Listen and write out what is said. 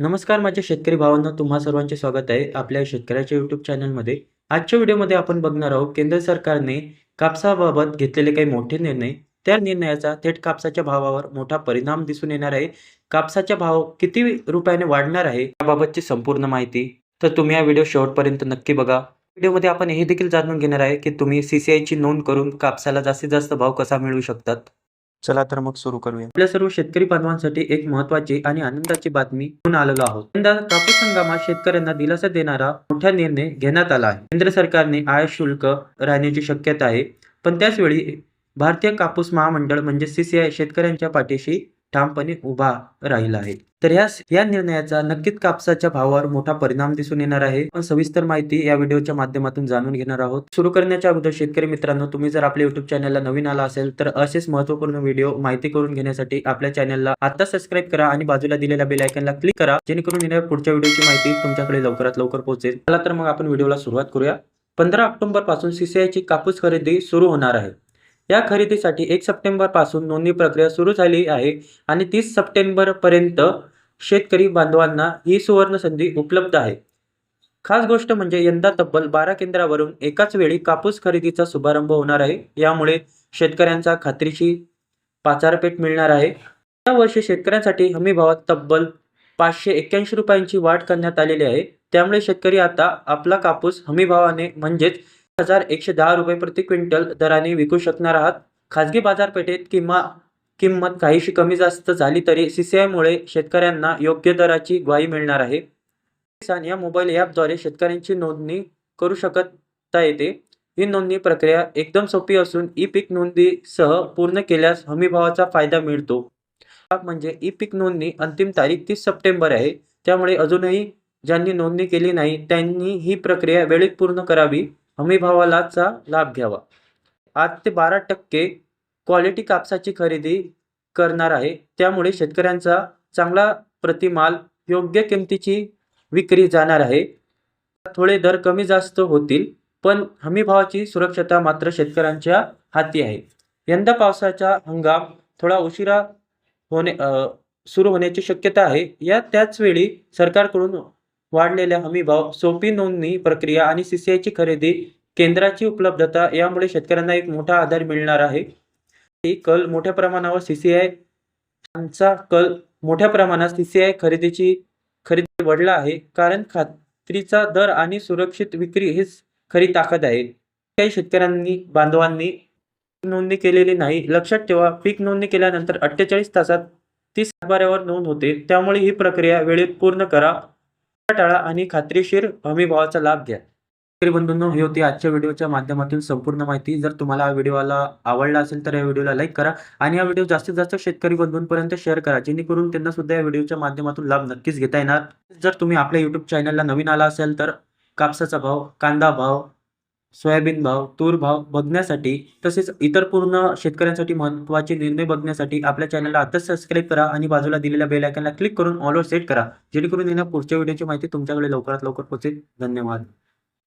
नमस्कार माझ्या शेतकरी भावांना तुम्हा सर्वांचे स्वागत आहे आपल्या शेतकऱ्याच्या यूट्यूब चॅनलमध्ये आजच्या व्हिडिओमध्ये आपण बघणार आहोत केंद्र सरकारने कापसाबाबत घेतलेले काही मोठे निर्णय. त्या निर्णयाचा थेट कापसाच्या भावावर मोठा परिणाम दिसून येणार आहे. कापसाचा भाव किती रुपयाने वाढणार आहे याबाबतची संपूर्ण माहिती तर तुम्ही हा व्हिडिओ शेवटपर्यंत नक्की बघा. व्हिडिओमध्ये आपण हे देखील जाणून घेणार आहे की तुम्ही सीसीआयची नोंद करून कापसाला जास्तीत जास्त भाव कसा मिळवू शकतात. चला तर मग सुरू करूया. आपल्या सर्व शेतकरी बांधवांसाठी एक महत्वाची आणि आनंदाची बातमी घेऊन आलेलो आहोत. यंदा कापूस हंगामात शेतकऱ्यांना दिलासा देणारा मोठा निर्णय घेण्यात आला आहे. केंद्र सरकारने आयात शुल्क राहण्याची शक्यता आहे. पण त्याचवेळी भारतीय कापूस महामंडळ म्हणजे सीसीआय शेतकऱ्यांच्या पाठीशी ठामपणे उभा राहिला आहे. तर या या निर्णयाचा नक्कीच कापसाच्या भावावर मोठा परिणाम दिसून येणार आहे. पण सविस्तर माहिती या व्हिडिओच्या माध्यमातून जाणून घेणार आहोत. सुरू करण्याच्या अगोदर शेतकरी मित्रांनो तुम्ही जर आपल्या युट्यूब चॅनलला नवीन आला असेल तर असेच महत्त्वपूर्ण व्हिडिओ माहिती करून घेण्यासाठी आपल्या चॅनलला आता सबस्क्राईब करा आणि बाजूला दिलेल्या बेलायकनला क्लिक करा जेणेकरून येणाऱ्या पुढच्या व्हिडिओची माहिती तुमच्याकडे लवकरात लवकर पोहोचेल. चला तर मग आपण व्हिडिओला सुरुवात करूया. पंधरा ऑक्टोबरपासून सीसीआयची कापूस खरेदी सुरू होणार आहे. या खरेदीसाठी एक सप्टेंबरपासून नोंदणी प्रक्रिया सुरू झाली आहे आणि तीस सप्टेंबरपर्यंत शेतकरी बांधवांना ही सुवर्ण संधी उपलब्ध आहे. खास गोष्ट म्हणजे यंदा तब्बल बारा केंद्रावरून एकाच वेळी कापूस खरेदीचा शुभारंभ होणार आहे. यामुळे शेतकऱ्यांचा खात्रीची बाजारपेठ मिळणार आहे. या वर्षी शेतकऱ्यांसाठी हमी भावात तब्बल पाचशे एक्क्याऐंशी रुपयांची वाढ करण्यात आलेली आहे. त्यामुळे शेतकरी आता आपला कापूस हमी भावाने म्हणजेच हजार एकशे दहा रुपये प्रति क्विंटल दराने विकू शकणार आहात. खाजगी बाजारपेठेत किंवा किंमत काहीशी कमी जास्त झाली तरी सीसीआयमुळे शेतकऱ्यांना योग्य दराची ग्वाही मिळणार आहे. किसान या मोबाईल ॲपद्वारे शेतकऱ्यांची नोंदणी करू शकता येते. ही नोंदणी प्रक्रिया एकदम सोपी असून ई पीक नोंदणीसह पूर्ण केल्यास हमीभावाचा फायदा मिळतो. म्हणजे ई पीक नोंदणी अंतिम तारीख तीस सप्टेंबर आहे. त्यामुळे अजूनही ज्यांनी नोंदणी केली नाही त्यांनी ही प्रक्रिया वेळेत पूर्ण करावी. हमीभावालाचा लाभ घ्यावा. आठ ते बारा टक्के क्वालिटी कापसाची खरेदी करणार आहे. त्यामुळे शेतकऱ्यांचा चांगला प्रतिमाल योग्य किमतीची विक्री जाणार आहे. थोडे दर कमी जास्त होतील पण हमीभावाची सुरक्षता मात्र शेतकऱ्यांच्या हाती आहे. यंदा पावसाचा हंगाम थोडा उशिरा होणे सुरू होण्याची शक्यता आहे. या त्याचवेळी सरकारकडून वाढलेल्या हमीभाव सोपी नोंदणी प्रक्रिया आणि सीसीआयची खरेदी केंद्राची उपलब्धता यामुळे शेतकऱ्यांना एक मोठा आधार मिळणार आहे. ही कल मोठ्या प्रमाणावर सीसीआय चा कल मोठ्या प्रमाणात सीसीआय खरेदीची खरेदी वाढला आहे कारण खात्रीचा दर आणि सुरक्षित विक्री हीच खरी ताकद आहे. काही शेतकऱ्यांनी बांधवांनी नोंदणी केलेली नाही. लक्षात ठेवा पीक नोंदणी केल्यानंतर अठ्ठेचाळीस तासात तीस सातबाऱ्यावर नोंद होते. त्यामुळे ही प्रक्रिया वेळेत पूर्ण करा. टाळा आणि खात्रीशीर हमीभावाचा लाभ घ्या. शेतकरी बंधूंनो ही होती आजच्या व्हिडिओच्या माध्यमातून संपूर्ण माहिती. जर तुम्हाला हा व्हिडिओला आवडला असेल तर या व्हिडिओला लाईक करा आणि हा व्हिडिओ जास्तीत जास्त शेतकरी बंधूंपर्यंत शेअर करा. जेणेकरून त्यांना सुद्धा या व्हिडिओच्या माध्यमातून लाभ नक्कीच घेता येणार. जर तुम्ही आपल्या युट्यूब चॅनलला नवीन आला असेल तर कापसाचा भाव कांदा भाव सोयाबीन भाव तूर भाव बघण्यासाठी तसेच इतर पूर्ण शेतकऱ्यांसाठी महत्त्वाचे निर्णय बघण्यासाठी आपल्या चॅनलला आताच सबस्क्राईब करा आणि बाजूला दिलेल्या बेल आयकनला क्लिक करून ऑलवर सेट करा. जेणेकरून येणार पुढच्या व्हिडिओची माहिती तुमच्याकडे लवकरात लवकर पोहोचेल. धन्यवाद.